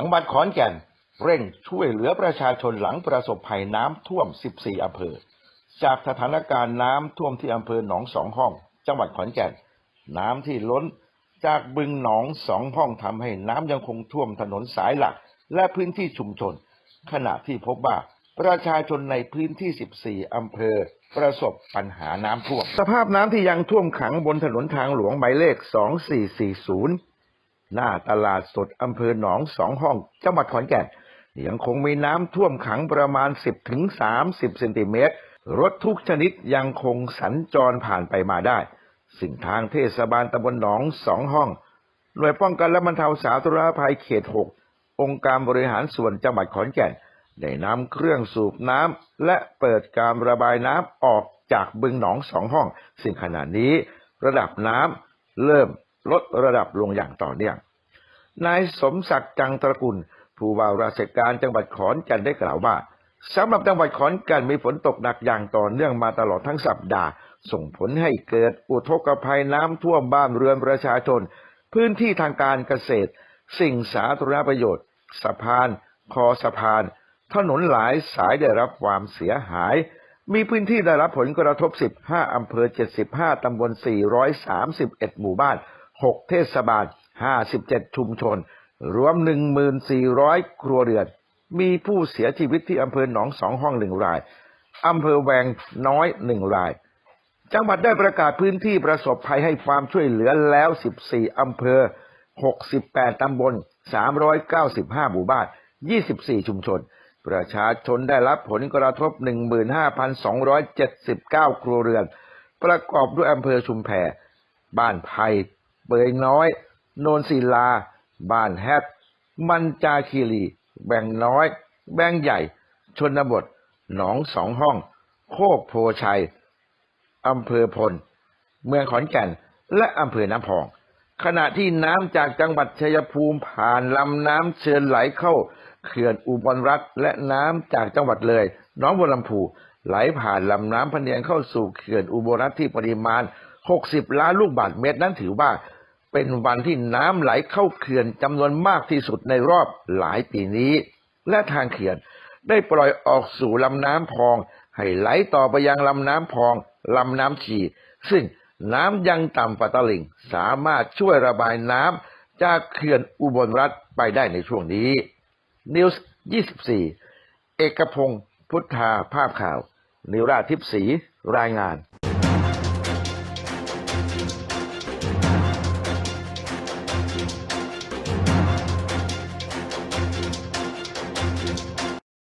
จังหวัดขอนแก่น เร่งช่วยเหลือประชาชนหลังประสบภัยน้ำท่วม 14 อำเภอ จากสถานการณ์น้ำท่วมที่อำเภอหนองสองห้อง จังหวัดขอนแก่น น้ำที่ล้นจากบึงหนองสองห้องทำให้น้ำยังคงท่วมถนนสายหลัก และพื้นที่ชุมชน ขณะที่พบว่าประชาชนในพื้นที่ 14 อำเภอ ประสบปัญหาน้ำท่วม สภาพน้ำที่ยังท่วมขังบนถนนทางหลวงหมายเลข 2440 หน้าตลาดสดอำเภอหนองสองห้องจังหวัดขอนแก่นยังคงมีน้ำท่วมขังประมาณ 10ถึง30เซนติเมตร รถทุกชนิดยังคงสัญจรผ่านไปมาได้ สิ่งทางเทศบาลตำบลหนองสองห้อง หน่วยป้องกันและบรรเทาสาธารณภัยเขต 6 องค์การบริหารส่วนจังหวัดขอนแก่น ได้นำเครื่องสูบน้ำและเปิดการระบายน้ำออกจากบึงหนองสองห้อง ซึ่งขณะนี้ ระดับน้ำเริ่มลดระดับลงอย่างต่อเนื่อง นายสมศักดิ์จังตระกุลผู้ว่าราชการจังหวัดขอนแก่นได้กล่าวว่าสำหรับจังหวัดขอนแก่นมีฝนตกหนักอย่างต่อเนื่องมาตลอดทั้งสัปดาห์ ส่งผลให้เกิดอุทกภัยน้ำท่วมบ้านเรือนประชาชน พื้นที่ทางการเกษตร สิ่งสาธารณประโยชน์ สะพาน คอสะพาน ถนนหลายสายได้รับความเสียหาย มีพื้นที่ได้รับผลกระทบ 15 อำเภอ 75 ตำบล 431 หมู่บ้าน 6 เทศบาล 57 ชุมชน รวม 1,400 ครัวเรือน มีผู้เสียชีวิตที่อำเภอหนองสองห้องหนึ่งราย อำเภอแวงน้อยหนึ่งราย จังหวัดได้ประกาศพื้นที่ประสบภัยให้ความช่วยเหลือแล้ว 14 อำเภอ 68 ตำบล 395 หมู่บ้าน 24 ชุมชน ประชาชนได้รับผลกระทบ 15,279 ครัวเรือน ประกอบด้วยอำเภอชุมแพบ้านไผ่ เบยน้อย โนนศิลา บ้านแฮดมันจาคีรี แบ่งน้อย แบ่งใหญ่ ชนบท หนองสองห้อง โคกโพชัย อำเภอพล เมืองขอนแก่น และอำเภอน้ำพอง ขณะที่น้ำจากจังหวัดชัยภูมิผ่านลำน้ำเชิญไหลเข้าเขื่อนอุบลรัฐและน้ำจากจังหวัดเลยน้องบัวลำพูไหลผ่านลำน้ำพะเนียงเข้าสู่เขื่อนอุบลรัฐที่ปริมาณ 60 ล้านลูกบาศก์เมตรนั้นถือว่า เป็นวันที่น้ำไหลเข้าเขื่อนจำนวนมากที่สุดในรอบหลายปีนี้ และทางเขื่อนได้ปล่อยออกสู่ลำน้ำพอง ให้ไหลต่อไปยังลำน้ำพองลำน้ำชีซึ่งน้ำยังต่ำกว่าตลิ่งสามารถช่วยระบายน้ำจากเขื่อนอุบลรัฐไปได้ในช่วงนี้นิวส์24 เอกพงศ์พุทธาภาพข่าว นิราทิพย์ศรีรายงาน